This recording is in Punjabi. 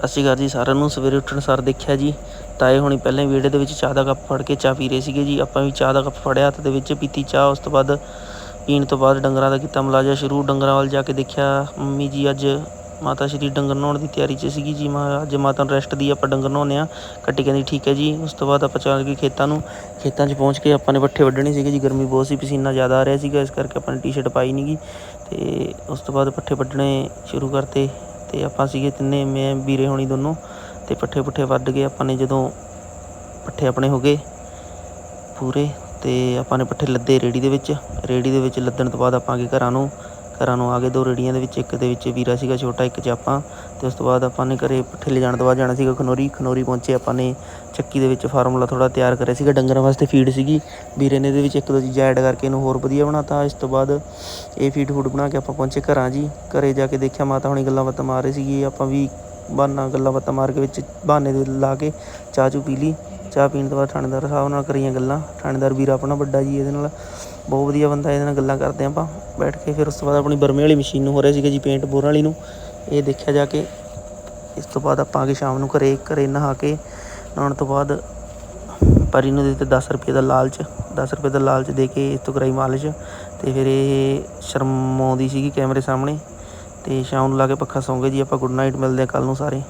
ਸਤਿ ਸ਼੍ਰੀ ਅਕਾਲ ਜੀ ਸਾਰਿਆਂ ਨੂੰ ਸਵੇਰੇ ਉੱਠਣ ਸਾਰ ਦੇਖਿਆ ਜੀ। ਤਾਏ ਹੁਣੀ ਪਹਿਲਾਂ ਵਿਹੜੇ ਦੇ ਵਿੱਚ ਚਾਹ ਦਾ ਕੱਪ ਫੜ ਕੇ ਚਾਹ ਪੀ ਰਹੇ ਸੀਗੇ ਜੀ। ਆਪਾਂ ਵੀ ਚਾਹ ਦਾ ਕੱਪ ਫੜਿਆ, ਹੱਥ ਦੇ ਵਿੱਚ ਪੀਤੀ ਚਾਹ। ਉਸ ਤੋਂ ਬਾਅਦ ਪੀਣ ਤੋਂ ਬਾਅਦ ਡੰਗਰਾਂ ਦਾ ਕੀਤਾ ਮਲਾਜਾ ਸ਼ੁਰੂ। ਡੰਗਰਾਂ ਵੱਲ ਜਾ ਕੇ ਦੇਖਿਆ ਮੰਮੀ ਜੀ ਅੱਜ ਮਾਤਾ ਸ਼੍ਰੀ ਡੰਗਰ ਨਹਾਉਣ ਦੀ ਤਿਆਰੀ 'ਚ ਸੀਗੀ ਜੀ। ਮੈਂ ਅੱਜ ਮਾਤਾ ਨੂੰ ਰੈਸਟ ਦੀ ਆਪਾਂ ਡੰਗਰ ਨਹਾਉਂਦੇ ਹਾਂ। ਕੱਟੀ ਕਹਿੰਦੀ ਠੀਕ ਹੈ ਜੀ। ਉਸ ਤੋਂ ਬਾਅਦ ਆਪਾਂ ਚੱਲ ਗਏ ਖੇਤਾਂ ਨੂੰ। ਖੇਤਾਂ 'ਚ ਪਹੁੰਚ ਕੇ ਆਪਾਂ ਨੇ ਪੱਠੇ ਵੱਢਣੇ ਸੀਗੇ ਜੀ। ਗਰਮੀ ਬਹੁਤ ਸੀ, ਪਸੀਨਾ ਜ਼ਿਆਦਾ ਆ ਰਿਹਾ ਸੀਗਾ। ਇਸ ਕਰਕੇ ਆਪਾਂ ਨੇ ਟੀ-ਸ਼ਰਟ ਪਾਈ ਨਹੀਂ ਗੀ ਤੇ ਉਸ ਤੋਂ ਬਾਅਦ ਪੱਠੇ ਵੱਢਣੇ ਸ਼ੁਰੂ ਕਰਤੇ। ਤੇ ਆਪਾਂ ਸੀਗੇ ਤਿੰਨੇ, ਮੈਂ, ਵੀਰੇ ਹੋਣੀ ਦੋਨੋਂ ਤੇ ਪੱਠੇ ਪੁੱਠੇ ਵੱਢ ਕੇ ਆਪਾਂ ਨੇ ਜਦੋਂ ਪੱਠੇ ਆਪਣੇ ਹੋ ਗਏ ਪੂਰੇ ਤੇ ਆਪਾਂ ਨੇ ਪੱਠੇ ਲੱਦੇ ਰੇੜੀ ਦੇ ਵਿੱਚ, ਰੇੜੀ ਦੇ ਵਿੱਚ ਲੱਦਣ ਤੋਂ ਬਾਅਦ ਆਪਾਂ ਆ ਘਰਾਂ ਨੂੰ। ਘਰਾਂ ਨੂੰ ਆ ਗਏ, ਦੋ ਰੇੜੀਆਂ ਦੇ ਵਿੱਚ, ਇੱਕ ਦੇ ਵਿੱਚ ਵੀਰਾ ਸੀਗਾ ਛੋਟਾ, ਇੱਕ 'ਚ ਆਪਾਂ ਤੇ ਉਸ ਤੋਂ ਬਾਅਦ ਆਪਾਂ ਨੇ ਘਰੇ ਪੱਠੇ ਜਾਣ ਤੋਂ ਬਾਅਦ ਜਾਣਾ ਸੀਗਾ ਖਨੌਰੀ ਖਨੌਰੀ ਪਹੁੰਚੇ ਆਪਾਂ ਨੇ ਚੱਕੀ ਦੇ ਵਿੱਚ ਫਾਰਮੂਲਾ ਥੋੜਾ ਤਿਆਰ ਕਰਿਆ ਸੀਗਾ, ਡੰਗਰਾਂ ਵਾਸਤੇ ਫੀਡ ਸੀਗੀ, ਵੀਰੇ ਨੇ ਇਹਦੇ ਵਿੱਚ ਇੱਕ ਦੋ ਚੀਜ਼ਾਂ ਐਡ ਕਰਕੇ ਇਹਨੂੰ ਹੋਰ ਵਧੀਆ ਬਣਾਤਾ, ਇਸ ਤੋਂ ਬਾਅਦ ਇਹ ਫੀਡ ਫੂਡ ਬਣਾ ਕੇ ਆਪਾਂ ਪਹੁੰਚੇ ਘਰਾਂ ਜੀ, ਘਰੇ ਜਾ ਕੇ ਦੇਖਿਆ ਮਾਤਾ ਹੁਣੀ ਗੱਲਾਂ ਬਾਤਾਂ ਮਾਰ ਰਹੀ ਸੀਗੀ, ਆਪਾਂ ਵੀ ਬਹਾਨਾ ਗੱਲਾਂ ਬਾਤਾਂ ਮਾਰ ਕੇ ਵਿੱਚ ਬਹਾਨੇ ਦੇ ਲਾ ਕੇ ਚਾਹ ਚੂ ਪੀ ਲਈ। ਚਾਹ ਪੀਣ ਤੋਂ ਬਾਅਦ ਥਾਣੇਦਾਰ ਸਾਹਿਬ ਨਾਲ ਕਰੀਆਂ ਗੱਲਾਂ। ਥਾਣੇਦਾਰ ਵੀਰ ਆਪਣਾ ਵੱਡਾ ਜੀ, ਇਹਦੇ ਨਾਲ ਬਹੁਤ ਵਧੀਆ ਬੰਦਾ, ਇਹਦੇ ਨਾਲ ਗੱਲਾਂ ਕਰਦੇ ਆਪਾਂ। ਬੈਠ ਕੇ ਫਿਰ ਉਸ ਤੋਂ ਬਾਅਦ ਆਪਣੀ ਬਰਮੇ ਵਾਲੀ ਮਸ਼ੀਨ ਨੂੰ ਹੋ ਰਿਹਾ ਸੀਗਾ ਜੀ ਪੇਂਟ ਬੋਰ ਵਾਲੀ ਨੂੰ। ਇਹ ਦੇਖਿਆ ਜਾ ਕੇ, ਇਸ ਤੋਂ ਬਾਅਦ ਆਪਾਂ ਆ ਕੇ ਸ਼ਾਮ ਨੂੰ ਘਰੇ ਘਰੇ ਨਹਾ ਕੇ ਨਹਾਉਣ ਤੋਂ ਬਾਅਦ ਪਰੀ ਨੂੰ ਦਿੱਤੇ 10 ਰੁਪਏ ਦਾ ਲਾਲਚ 10 ਰੁਪਏ ਦਾ ਲਾਲਚ ਦੇ ਕੇ ਇਸ ਤੋਂ ਕਰਾਈ ਮਾਲਿਸ਼। ਤੇ ਫਿਰ ਇਹ ਸ਼ਰਮ ਆਉਂਦੀ ਸੀਗੀ ਕੈਮਰੇ ਸਾਹਮਣੇ। ਤੇ ਸ਼ਾਮ ਨੂੰ ਲਾ ਕੇ ਪੱਖਾ ਸੌਂ ਗਏ ਜੀ, ਆਪਾਂ ਗੁੱਡ ਨਾਈਟ ਮਿਲਦੇ ਆ ਕੱਲ ਨੂੰ ਸਾਰੇ।